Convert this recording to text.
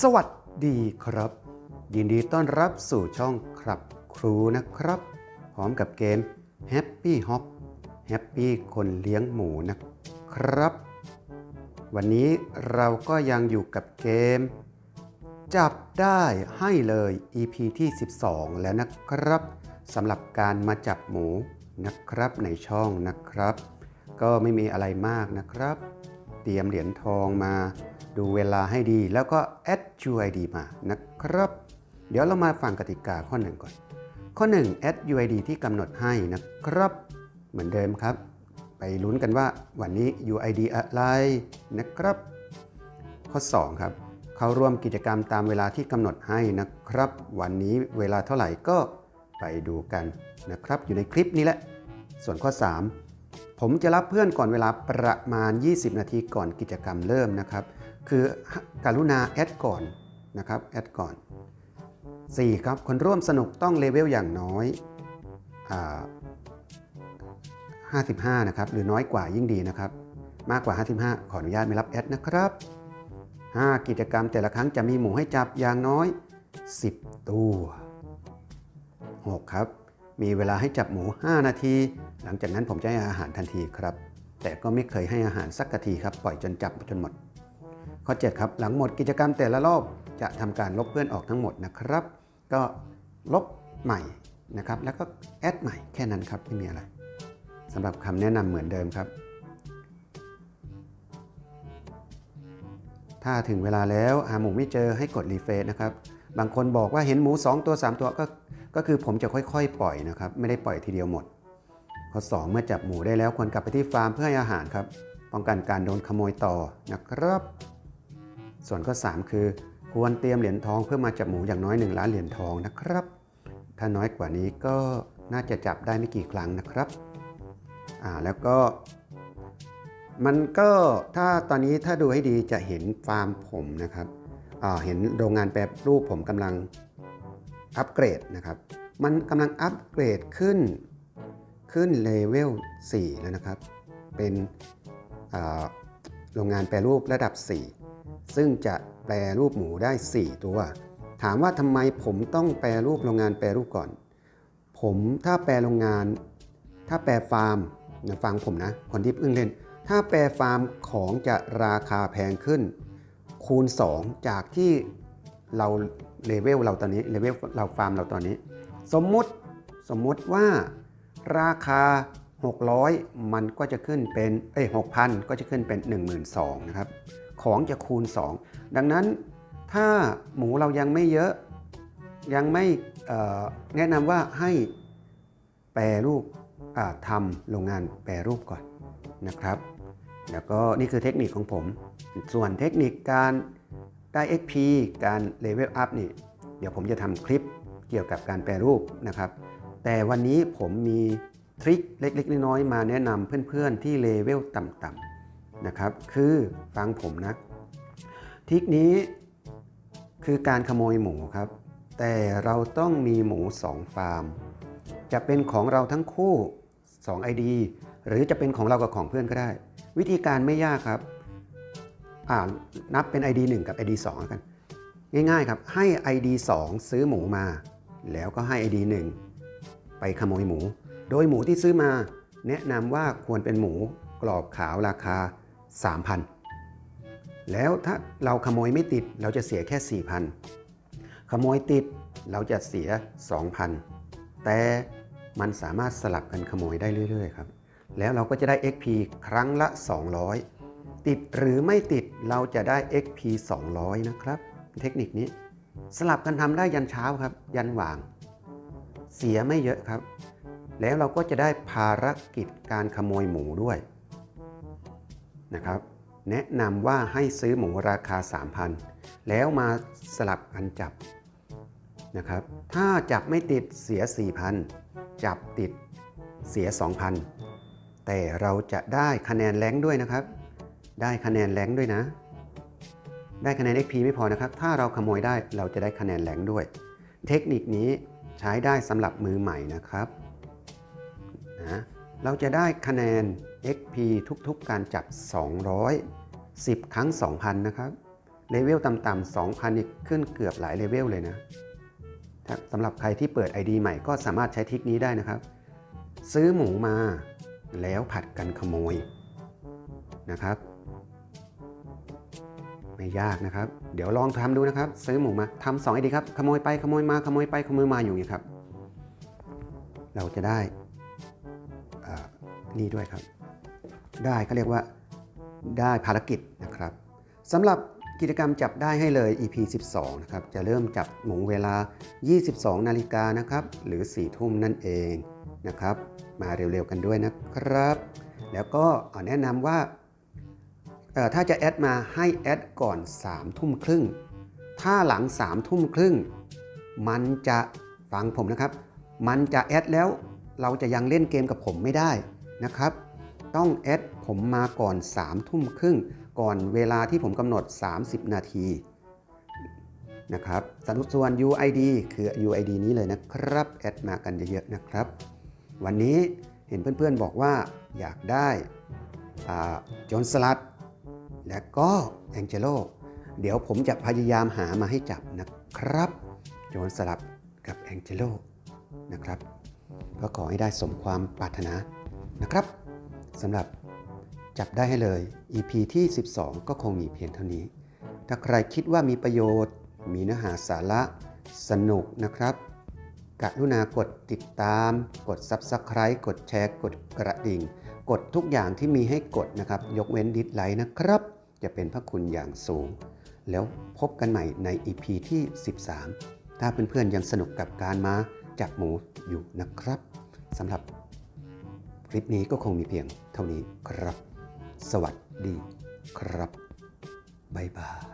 สวัสดีครับ ยินดีต้อนรับสู่ช่องครับครูนะครับ พร้อมกับเกม Happy Hop Happy คนเลี้ยงหมูนะครับ วันนี้เราก็ยังอยู่กับเกม จับได้ให้เลย EP ที่ 12 แล้วนะครับสำหรับการมาจับหมูนะครับในช่องนะครับ ก็ไม่มีอะไรมากนะครับ เตรียมเหรียญทองมา ดูเวลาให้ดีแล้วก็ add UID มานะครับ เดี๋ยวเรามาฟังกติกาข้อหนึ่งก่อน ข้อ 1 add UID ที่กำหนดให้นะครับ เหมือนเดิมครับ ไปลุ้นกันว่าวันนี้ UID อะไรนะครับ ข้อ 2 ครับ เข้าร่วมกิจกรรมตามเวลาที่กำหนดให้นะครับ วันนี้เวลาเท่าไหร่ก็ไปดูกันนะครับ อยู่ในคลิปนี้แหละ ส่วนข้อ 3 ผมจะรับเพื่อนก่อนเวลาประมาณ 20 นาทีก่อนกิจกรรมเริ่มนะครับ คือการุณาแอดก่อนนะครับแอดก่อน 4. ครับคนร่วมสนุกต้องเลเวลอย่างน้อยอ่า55 นะครับ หรือน้อยกว่ายิ่งดีนะครับ มากกว่า 55 ขออนุญาตไม่รับแอดนะครับ 5. กิจกรรมแต่ละครั้งจะมีหมูให้จับอย่างน้อย 10 ตัว 6. ครับ มีเวลาให้จับหมู 5 นาที หลังจากนั้นผมจะให้อาหารทันทีครับ แต่ก็ไม่เคยให้อาหารสักทีครับ ปล่อยจนจับจนหมด ข้อ 7 ครับ หลังหมดกิจกรรมแต่ละรอบจะทำการลบเพื่อนออกทั้งหมดนะครับ ก็ลบใหม่นะครับ แล้วก็แอดใหม่แค่นั้นครับไม่มีอะไรสำหรับคำแนะนำเหมือนเดิมครับ ถ้าถึงเวลาแล้วหาหมูไม่เจอให้กดรีเฟซนะครับ บางคนบอกว่าเห็นหมู 2 ตัว 3 ตัวก็ก็คือผมจะค่อยๆ ปล่อยนะครับ ไม่ได้ปล่อยทีเดียวหมด ข้อ 2 เมื่อจับหมูได้แล้วควรกลับไปที่ฟาร์มเพื่อให้อาหารครับ ป้องกันการโดนขโมยต่อนะครับ ส่วนข้อ 3 คือ ควรเตรียมเหรียญทองเพื่อมาจับหมูอย่างน้อย 1 ล้านเหรียญทองนะครับ ถ้าน้อยกว่านี้ก็น่าจะจับได้ไม่กี่ครั้งนะครับอ่าแล้วก็ มันก็ถ้าตอนนี้ถ้าดูให้ดีจะเห็นฟาร์มผมนะครับอ่าเห็นโรงงานแปรรูปผมกำลังอัปเกรดนะครับ มันกำลังอัปเกรดขึ้นขึ้นเลเวล4แล้วนะครับ เป็นอ่าโรงงานแปรรูประดับ 4 ซึ่งจะแปรรูปหมูได้ 4 ตัว ถามว่าทำไมผมต้องแปรรูปโรงงานแปรรูปก่อน ผมถ้าแปรโรงงาน ถ้าแปรฟาร์มนะฟังผมนะ คนที่เพิ่งเล่น ถ้าแปรฟาร์มของจะราคาแพงขึ้น คูณ 2 จากที่เราเลเวลเราตอนนี้เลเวลเราฟาร์มเราตอนนี้ สมมุติสมมุติว่าราคา 600 มันก็จะขึ้นเป็นเอ้ย6,000 ก็จะขึ้นเป็น 12,000นะครับ ของจะคูณ 2 ดังนั้นถ้าหมูเรายังไม่เยอะ ยังไม่แนะนำว่าให้แปรรูปทำโรงงานแปรรูปก่อนนะครับ แล้วก็นี่คือเทคนิคของผม ส่วนเทคนิคการได้ XP การเลเวลอัพนี่ เดี๋ยวผมจะทำคลิปเกี่ยวกับการแปรรูปนะครับ แต่วันนี้ผมมีทริคเล็กๆ น้อยๆมาแนะนำเพื่อนๆที่เลเวลต่ำๆ นะครับ คือฟังผมนะทริคนี้คือการขโมยหมูครับ แต่เราต้องมีหมู 2 ฟาร์ม จะเป็นของเราทั้งคู่ 2 ID หรือจะเป็นของเรากับของเพื่อนก็ได้ วิธีการไม่ยากครับอ่านับเป็น ID 1 กับ ID 2แล้วกัน ง่ายๆครับ ให้ ID 2 ซื้อหมูมา แล้วก็ให้ ID 1 ไปขโมยหมู โดยหมูที่ซื้อมา แนะนำว่าควรเป็นหมูกรอบขาวราคา 3,000 แล้วถ้าเราขโมยไม่ติดเราจะเสียแค่ 4,000 ขโมยติดเราจะเสีย 2,000 แต่มันสามารถสลับกันขโมยได้เรื่อย ๆ ครับ แล้วเราก็จะได้ XP ครั้งละ 200 ติดหรือไม่ติดเราจะได้ XP 200 นะครับ เทคนิคนี้ สลับกันทำได้ยันเช้าครับ ยันหว่าง เสียไม่เยอะครับ แล้วเราก็จะได้ภารกิจการขโมยหมูด้วย นะครับ แนะนำว่าให้ซื้อหมูราคา 3,000 แล้วมาสลับกันจับนะครับ ถ้าจับไม่ติดเสีย 4,000 จับติดเสีย 2,000 แต่เราจะได้คะแนนแรงด้วยนะครับ ได้คะแนนแรงด้วยนะ ได้คะแนน XP ไม่พอนะครับ ถ้าเราขโมยได้เราจะได้คะแนนแรงด้วย เทคนิคนี้ใช้ได้สำหรับมือใหม่นะครับ เราจะได้คะแนน XP ทุกๆการจับ200 10 ครั้ง 2,000 นะครับ เลเวลต่ำๆ2,000นี่ขึ้นเกือบหลายเลเวลเลยนะสำหรับใครที่เปิด ID ใหม่ก็สามารถใช้ทริคนี้ได้นะครับ ซื้อหมูมาแล้วผัดกันขโมยนะครับ ไม่ยากนะครับ เดี๋ยวลองทำดูนะครับ ซื้อหมูมาทำสองไอดีครับ ขโมยไปขโมยมาขโมยไปขโมยมาอยู่อย่างนี้ครับ เราจะได้ นี่ด้วยครับ ได้ก็เรียกว่าได้ภารกิจนะครับสำหรับกิจกรรมจับได้ให้เลย EP 12 นะครับ จะเริ่มจับหมูเวลา 22 นาฬิกานะครับ หรือ 4 ทุ่มนั่นเองนะครับ มาเร็วๆกันด้วยนะครับ แล้วก็แนะนำว่า ถ้าจะแอดมาให้แอดก่อน 3 ทุ่มครึ่ง ถ้าหลัง 3 ทุ่มครึ่ง มันจะฟังผมนะครับ มันจะแอดแล้วเราจะยังเล่นเกมกับผมไม่ได้ นะครับ ต้องแอดผมมาก่อน3ทุ่มครึ่งก่อนเวลาที่ผมกำหนด 30 นาทีนะครับสนุส่วน UID คือ UID นี้เลยนะครับแอดมากันเยอะๆนะครับ วันนี้เห็นเพื่อนๆบอกว่าอยากได้จอนสลัด และก็แองเจโลเดี๋ยวผมจะพยายามหามาให้จับนะครับโจนสลับกับแองเจโลนะครับก็ขอให้ได้สมความปรารถนา นะครับสำหรับจับได้ให้เลย EP ที่ 12 ก็คงมีเพียงเท่านี้ ถ้าใครคิดว่ามีประโยชน์ มีเนื้อหาสาระสนุกนะครับกรุณากดติดตาม กด Subscribe กดแชร์ กดกระดิ่ง กดทุกอย่างที่มีให้กดนะครับ ยกเว้นดิสไลค์นะครับ จะเป็นพระคุณอย่างสูง แล้วพบกันใหม่ใน EP ที่ 13 ถ้าเพื่อนๆยังสนุกกับการมาจับหมูอยู่นะครับสำหรับ ลิปนี้ก็คงมีเพียงเท่านี้ครับ สวัสดีครับ บ๊ายบาย